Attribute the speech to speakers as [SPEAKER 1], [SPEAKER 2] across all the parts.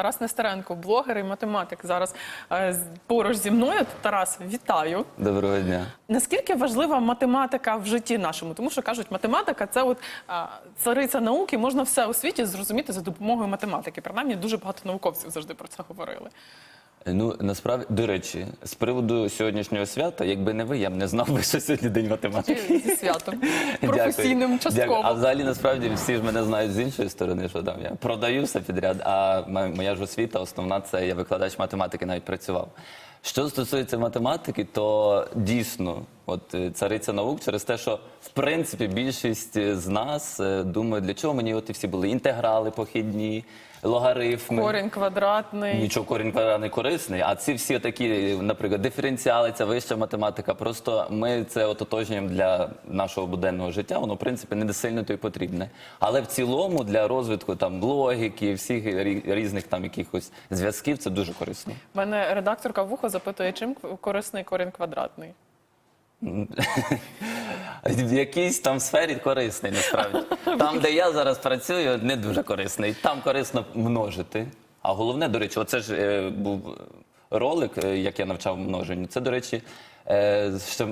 [SPEAKER 1] Тарас Нестеренко, блогер і математик. Зараз е, поруч зі мною. Тарас, вітаю.
[SPEAKER 2] Доброго дня.
[SPEAKER 1] Наскільки важлива математика в житті нашому? Тому що кажуть, математика це от цариця науки, можна все у світі зрозуміти за допомогою математики. Принаймні, дуже багато науковців завжди про це говорили.
[SPEAKER 2] Ну насправді до речі, з приводу сьогоднішнього свята, якби не ви, я б не знав би, що сьогодні день математики.
[SPEAKER 1] Зі святом
[SPEAKER 2] професійним
[SPEAKER 1] професійним
[SPEAKER 2] Дякую. А взагалі насправді всі ж мене знають з іншої сторони, що там я продаю все підряд. А моя ж освіта, основна це я викладач математики, навіть працював. Що стосується математики, то дійсно, от е, цариця наук через те, що в принципі більшість з нас е, думає, для чого мені от і всі були інтеграли похідні, логарифми.
[SPEAKER 1] Корінь квадратний.
[SPEAKER 2] Нічого корінь квадратний корисний, а ці всі такі, наприклад, диференціали, ця вища математика. Просто ми це ототожнюємо для нашого буденного життя. Воно в принципі не сильно то й потрібне. Але в цілому для розвитку там логіки, всіх різних там якихось зв'язків це дуже корисно.
[SPEAKER 1] Мене редакторка вухо запитує, чим корисний корінь квадратний.
[SPEAKER 2] В якійсь там сфері корисний насправді. Там, де я зараз працюю, не дуже корисний. Там корисно множити. А головне, до речі, оце ж е, був ролик, е, як я навчав множенню. Це, до речі, е, ще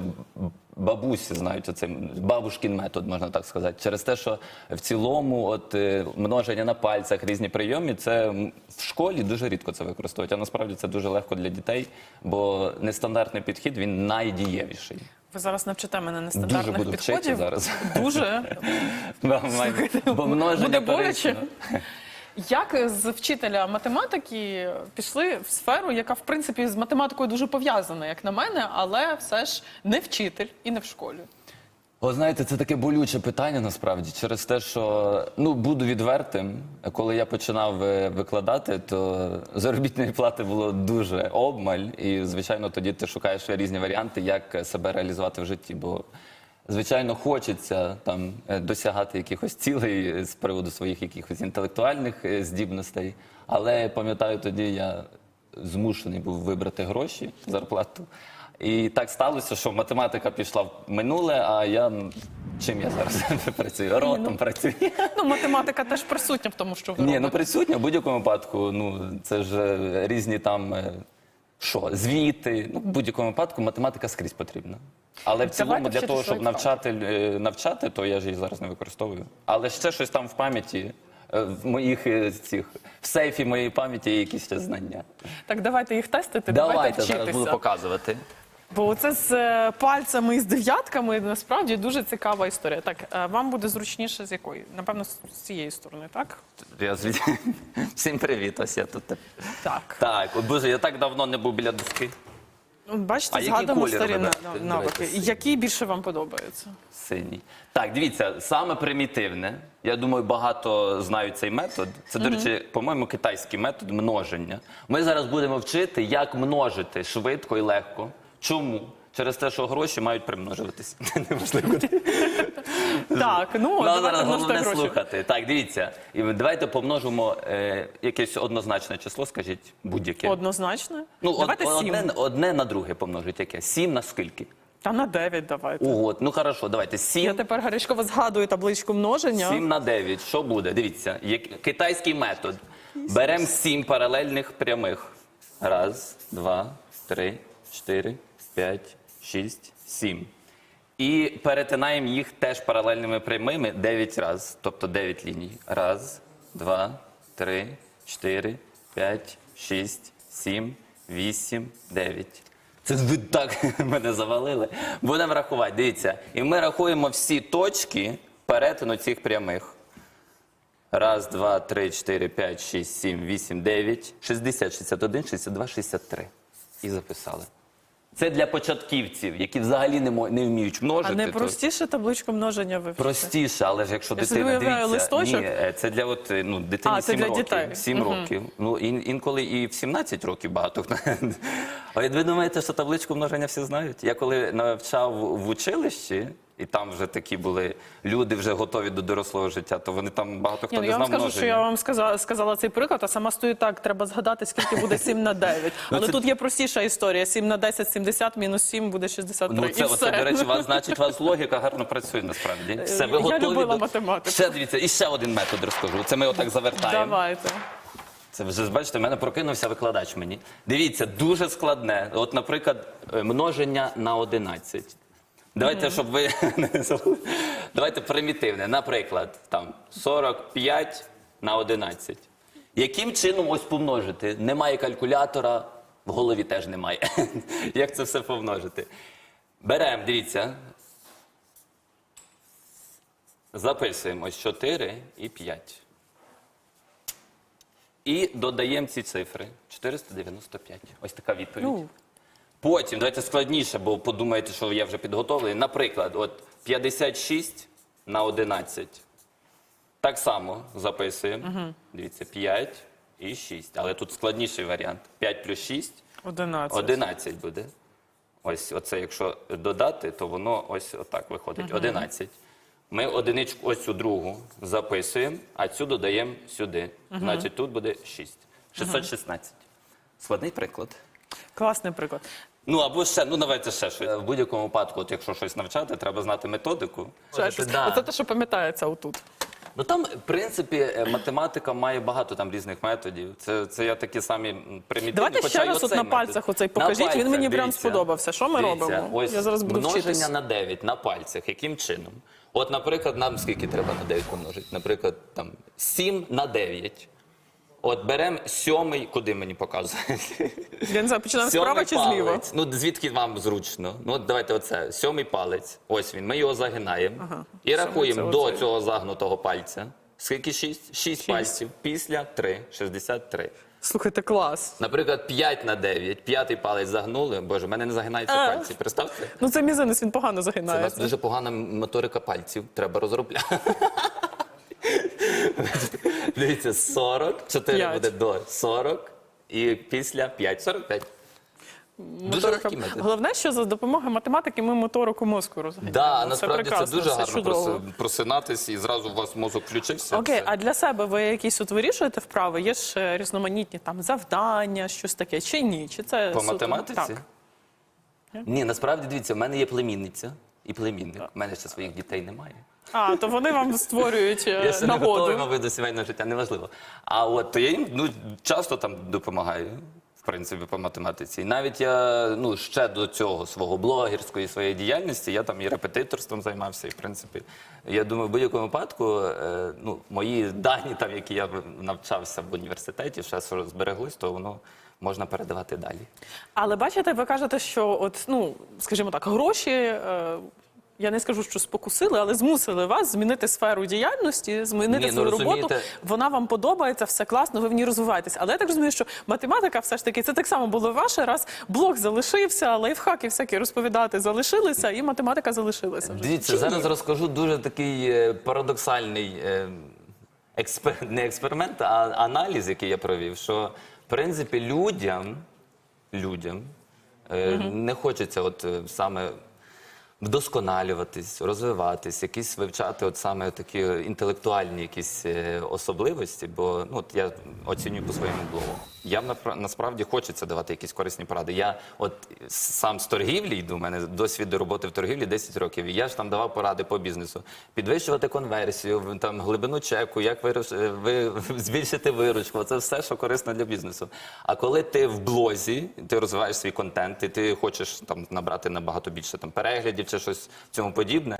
[SPEAKER 2] бабусі знають оцей бабушкін метод, можна так сказати. Через те, що в цілому, от е, множення на пальцях, різні прийоми, це в школі дуже рідко це використовують. А насправді це дуже легко для дітей, бо нестандартний підхід він найдієвіший.
[SPEAKER 1] Ви зараз навчите мене
[SPEAKER 2] Дуже
[SPEAKER 1] нестандартних
[SPEAKER 2] буду вчити
[SPEAKER 1] підходів.
[SPEAKER 2] зараз.
[SPEAKER 1] Дуже
[SPEAKER 2] Нормально. Бо множення
[SPEAKER 1] буде боляче.
[SPEAKER 2] корисно.
[SPEAKER 1] Як з вчителя математики пішли в сферу, яка в принципі з математикою дуже пов'язана, як на мене, але все ж не вчитель і не в школі.
[SPEAKER 2] О, знаєте, це таке болюче питання насправді через те, що ну буду відвертим. Коли я починав е, викладати, то заробітної плати було дуже обмаль, і звичайно, тоді ти шукаєш різні варіанти, як себе реалізувати в житті. Бо звичайно хочеться там е, досягати якихось цілей е, з приводу своїх якихось інтелектуальних е, здібностей. Але пам'ятаю, тоді я змушений був вибрати гроші, зарплату. І так сталося, що математика пішла в минуле, а я чим я зараз працюю? Ротом працюю.
[SPEAKER 1] Ну, математика теж присутня в тому, що ви
[SPEAKER 2] Ні, ну
[SPEAKER 1] робите.
[SPEAKER 2] присутня в будь-якому випадку. Ну це ж різні там е, що, звіти. Ну, в будь-якому випадку математика скрізь потрібна. Але в цілому для того, щоб
[SPEAKER 1] свої
[SPEAKER 2] навчати, е, навчати, то я ж її зараз не використовую. Але ще щось там в пам'яті. е, В моїх е, цих в сейфі моєї пам'яті є якісь ще знання.
[SPEAKER 1] Так, давайте їх тестити, давайте,
[SPEAKER 2] Давайте зараз
[SPEAKER 1] вчитися.
[SPEAKER 2] буду показувати.
[SPEAKER 1] Бо оце з е, пальцями і з дев'ятками насправді дуже цікава історія. Так, е, вам буде зручніше з якої? Напевно, з цієї сторони, так?
[SPEAKER 2] Я звід... Всім привіт, ось я тут.
[SPEAKER 1] Так.
[SPEAKER 2] Так, от боже, я так давно не був біля доски.
[SPEAKER 1] От Бачите,
[SPEAKER 2] А який
[SPEAKER 1] згадуємо
[SPEAKER 2] колір
[SPEAKER 1] старі
[SPEAKER 2] ви
[SPEAKER 1] на- навики.
[SPEAKER 2] Давайте синій.
[SPEAKER 1] Який більше вам подобається?
[SPEAKER 2] Синій. Так, дивіться, саме примітивне. Я думаю, багато знають цей метод. Це, до речі, по-моєму, китайський метод множення. Ми зараз будемо вчити, як множити швидко і легко. Чому? Через те, що гроші мають примножуватись. Неможливо.
[SPEAKER 1] Так, ну, давайте
[SPEAKER 2] головне
[SPEAKER 1] гроші.
[SPEAKER 2] слухати. Так, дивіться. І давайте помножимо е, якесь однозначне число, скажіть, будь-яке.
[SPEAKER 1] Однозначно.
[SPEAKER 2] Ну, од-
[SPEAKER 1] давайте сім.
[SPEAKER 2] одне, одне на друге помножить яке? Сім на скільки?
[SPEAKER 1] Та на дев'ять давайте.
[SPEAKER 2] Ого, ну хорошо, давайте.
[SPEAKER 1] Я
[SPEAKER 2] Сім,
[SPEAKER 1] тепер гарячково згадую табличку множення.
[SPEAKER 2] сім на дев'ять. Що буде? Дивіться, як, китайський метод. Беремо сім паралельних прямих. Раз, два, три, чотири, п'ять, шість, сім. І перетинаємо їх теж паралельними прямими 9 разів, тобто 9 ліній. Раз, два, три, чотири, п'ять, шість, сім, вісім, дев'ять. Це ви так мене завалили. Будемо рахувати. Дивіться. І ми рахуємо всі точки перетину цих прямих. Раз, два, три, чотири, п'ять, шість, сім, вісім, дев'ять, шістдесят, шістдесят один, шістдесят два, шістдесят три. І записали. Це для початківців, які взагалі не, мо- не вміють множити.
[SPEAKER 1] А не
[SPEAKER 2] то-
[SPEAKER 1] простіше табличку множення вивчити?
[SPEAKER 2] Простіше, але ж якщо
[SPEAKER 1] Я собі
[SPEAKER 2] дитина
[SPEAKER 1] уявляю
[SPEAKER 2] дивіться,
[SPEAKER 1] листочок.
[SPEAKER 2] ні, е, це для от е, ну дитині
[SPEAKER 1] А, це
[SPEAKER 2] 7
[SPEAKER 1] для
[SPEAKER 2] років.
[SPEAKER 1] дітей.
[SPEAKER 2] 7 років. Ну ін, інколи і в 17 років багато хто. А ви думаєте, що табличку множення всі знають? Я коли навчав в училищі, і там вже такі були люди вже готові до дорослого життя, то вони там багато хто
[SPEAKER 1] Ні, ну,
[SPEAKER 2] не
[SPEAKER 1] я вам
[SPEAKER 2] знав
[SPEAKER 1] скажу, що я вам сказала, сказала цей приклад, а сама стою так, треба згадати, скільки буде 7 на 9. Але
[SPEAKER 2] Ну, це-
[SPEAKER 1] тут є простіша історія. 7 на 10 – 70, мінус 7 буде 63.
[SPEAKER 2] Ну,
[SPEAKER 1] і
[SPEAKER 2] це,
[SPEAKER 1] все.
[SPEAKER 2] оце, до речі, вас, значить, вас логіка гарно працює насправді. Все, ви
[SPEAKER 1] я
[SPEAKER 2] готові
[SPEAKER 1] любила
[SPEAKER 2] до...
[SPEAKER 1] математику.
[SPEAKER 2] Ще дивіться, і ще один метод розкажу. Це ми отак завертаємо.
[SPEAKER 1] Давайте.
[SPEAKER 2] Це вже бачите, в мене прокинувся викладач мені. Дивіться, дуже складне. От, наприклад, е, множення на 11. Давайте, щоб ви не забули. Давайте примітивне. Наприклад, там 45 на 11. Яким чином ось помножити? Немає калькулятора, в голові теж немає. Як це все помножити? Беремо, дивіться. Записуємо ось 4 і 5. І додаємо ці цифри. 495. Ось така відповідь. Потім, давайте складніше, бо подумаєте, що я вже підготовлений. Наприклад, от 56 на 11. Так само записуємо. Дивіться, 5 і 6. Але тут складніший варіант. 5 плюс 6
[SPEAKER 1] 11.
[SPEAKER 2] 11 буде. Ось оце, якщо додати, то воно ось отак виходить. 11. Ми одиничку, ось цю другу записуємо, а цю додаємо сюди. Значить, тут буде 6. 616. Складний приклад.
[SPEAKER 1] Класний приклад.
[SPEAKER 2] Ну або ще, ну давайте ще щось. В будь-якому випадку, от якщо щось навчати, треба знати методику. Да.
[SPEAKER 1] Оце те, що пам'ятається отут.
[SPEAKER 2] Ну там, в принципі, е, математика має багато там різних методів. Це, це я такі самі примітивні.
[SPEAKER 1] Давайте ще
[SPEAKER 2] й
[SPEAKER 1] раз от
[SPEAKER 2] оцей
[SPEAKER 1] на
[SPEAKER 2] метод.
[SPEAKER 1] пальцях оцей покажіть, він
[SPEAKER 2] пальцях,
[SPEAKER 1] мені прям
[SPEAKER 2] дивіться.
[SPEAKER 1] сподобався. Що ми
[SPEAKER 2] Дивіться,
[SPEAKER 1] робимо?
[SPEAKER 2] Ось
[SPEAKER 1] Я зараз буду
[SPEAKER 2] множення
[SPEAKER 1] вчитись.
[SPEAKER 2] на 9 на пальцях. Яким чином? От, наприклад, нам скільки треба на 9 помножити? Наприклад, там 7 на 9. От беремо сьомий, куди мені показують?
[SPEAKER 1] Я не знаю, починаємо справа чи зліва?
[SPEAKER 2] Ну, звідки вам зручно? Ну, от давайте оце. Сьомий палець. Ось він. Ми його загинаємо.
[SPEAKER 1] Ага.
[SPEAKER 2] І
[SPEAKER 1] Сьомий
[SPEAKER 2] рахуємо
[SPEAKER 1] це
[SPEAKER 2] до
[SPEAKER 1] оцей.
[SPEAKER 2] цього загнутого пальця. Скільки? Шість? Шість пальців. Після три. 63.
[SPEAKER 1] Слухайте, клас.
[SPEAKER 2] Наприклад, 5 на 9. П'ятий палець загнули. Боже, в мене не загинаються
[SPEAKER 1] А.
[SPEAKER 2] пальці. Представте?
[SPEAKER 1] Ну це мізинець, він погано
[SPEAKER 2] Це у нас дуже погана моторика пальців. Треба розробляти. Дивіться, 40. 4
[SPEAKER 1] П'ять.
[SPEAKER 2] буде до 40. І після 5. 45. Дуже легкі методи.
[SPEAKER 1] Головне, що за допомогою математики ми моторику мозку розганяємо.
[SPEAKER 2] Да,
[SPEAKER 1] Все
[SPEAKER 2] насправді це
[SPEAKER 1] прекрасно,
[SPEAKER 2] дуже гарно
[SPEAKER 1] чудово.
[SPEAKER 2] проси- просинатись, і зразу у вас мозок включився.
[SPEAKER 1] Окей,
[SPEAKER 2] Все.
[SPEAKER 1] а для себе ви якісь от вирішуєте вправи? Є ж е, різноманітні там завдання, щось таке, чи ні? Чи це
[SPEAKER 2] По
[SPEAKER 1] суто-
[SPEAKER 2] математиці?
[SPEAKER 1] Так.
[SPEAKER 2] Ні, насправді дивіться, в мене є племінниця і племінник. У мене ще своїх дітей немає.
[SPEAKER 1] А, то вони вам створюють е,
[SPEAKER 2] Я ще не готовий,
[SPEAKER 1] нагоду.
[SPEAKER 2] мабуть, до сімейного життя, неважливо. А от то я їм ну, часто там допомагаю. В принципі, по математиці. І навіть я ну ще до цього свого блогерської своєї діяльності, я там і репетиторством займався. І в принципі, я думаю, в будь-якому випадку, е, ну мої дані, там які я навчався в університеті, ще що збереглись, то воно можна передавати далі.
[SPEAKER 1] Але бачите, ви кажете, що от, ну, скажімо так, гроші. Е, я не скажу, що спокусили, але змусили вас змінити сферу діяльності, змінити
[SPEAKER 2] Ні, ну,
[SPEAKER 1] свою роботу. Вона вам подобається, все класно, ви в ній розвиваєтесь. Але я так розумію, що математика все ж таки це так само було ваше, раз блог залишився, лайфхаки всякі розповідати залишилися, і математика залишилася. вже.
[SPEAKER 2] Дивіться,
[SPEAKER 1] Чи
[SPEAKER 2] зараз
[SPEAKER 1] ні?
[SPEAKER 2] розкажу дуже такий е, парадоксальний е, експер... не експеримент, а аналіз, який я провів. Що в принципі людям, людям е, не хочеться от саме вдосконалюватись, розвиватись, якісь вивчати от саме такі інтелектуальні якісь е, особливості, бо ну, от я оцінюю по своєму блогу. Я насправді хочеться давати якісь корисні поради. Я от сам з торгівлі йду, у мене досвід до роботи в торгівлі 10 років. І я ж там давав поради по бізнесу. Підвищувати конверсію, там глибину чеку, як е, ви, збільшити виручку. Це все, що корисно для бізнесу. А коли ти в блозі, ти розвиваєш свій контент, і ти хочеш там набрати набагато більше там переглядів чи щось в цьому подібне.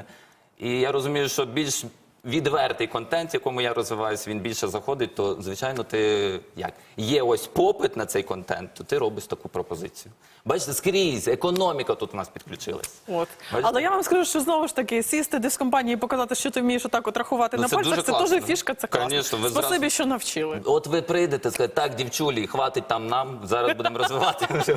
[SPEAKER 2] І я розумію, що більш відвертий контент, в якому я розвиваюся, він більше заходить, то звичайно ти як є ось попит на цей контент, то ти робиш таку пропозицію. Бачите, скрізь економіка тут у нас підключилась.
[SPEAKER 1] От.
[SPEAKER 2] Бачите?
[SPEAKER 1] Але я вам скажу, що знову ж таки сісти десь в компанії і показати, що ти вмієш отак от рахувати
[SPEAKER 2] Ну,
[SPEAKER 1] на
[SPEAKER 2] це
[SPEAKER 1] пальцях,
[SPEAKER 2] дуже
[SPEAKER 1] це
[SPEAKER 2] класно.
[SPEAKER 1] теж фішка, це класно.
[SPEAKER 2] Конечно, ви
[SPEAKER 1] Спасибі,
[SPEAKER 2] зразу-
[SPEAKER 1] що навчили.
[SPEAKER 2] От ви прийдете, скажете, так, дівчулі, хватить там нам, зараз будемо розвивати.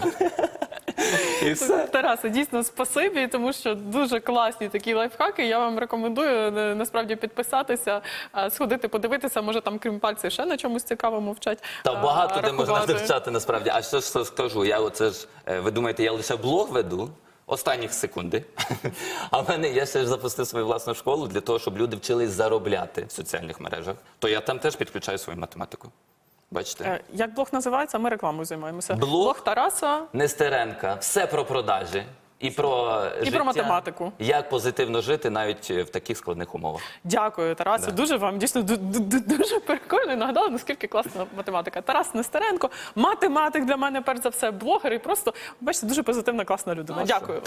[SPEAKER 2] І все.
[SPEAKER 1] Тарасе, дійсно спасибі, тому що дуже класні такі лайфхаки. Я вам рекомендую е, насправді підписатися, сходити, подивитися. Може там крім пальців ще на чомусь цікавому вчать.
[SPEAKER 2] Та багато де можна навчати насправді. А що ж скажу? Я оце ж е, ви думаєте, я лише блог веду? Останніх секунди. А в мене я ще ж запустив свою власну школу для того, щоб люди вчились заробляти в соціальних мережах. То я там теж підключаю свою математику. Бачите?
[SPEAKER 1] Е, Як блог називається? Ми рекламою займаємося.
[SPEAKER 2] Блог?
[SPEAKER 1] Тараса.
[SPEAKER 2] Нестеренка, все про продажі. І про
[SPEAKER 1] І
[SPEAKER 2] життя,
[SPEAKER 1] про математику.
[SPEAKER 2] Як позитивно жити навіть в таких складних умовах.
[SPEAKER 1] Дякую, Тарасе.
[SPEAKER 2] Да.
[SPEAKER 1] Дуже вам дійсно ду- ду- ду- дуже прикольно. і Нагадали, наскільки класна математика. Тарас Нестеренко, математик для мене, перш за все, блогер і просто бачите, дуже позитивна, класна людина.
[SPEAKER 2] Ну?
[SPEAKER 1] Дякую.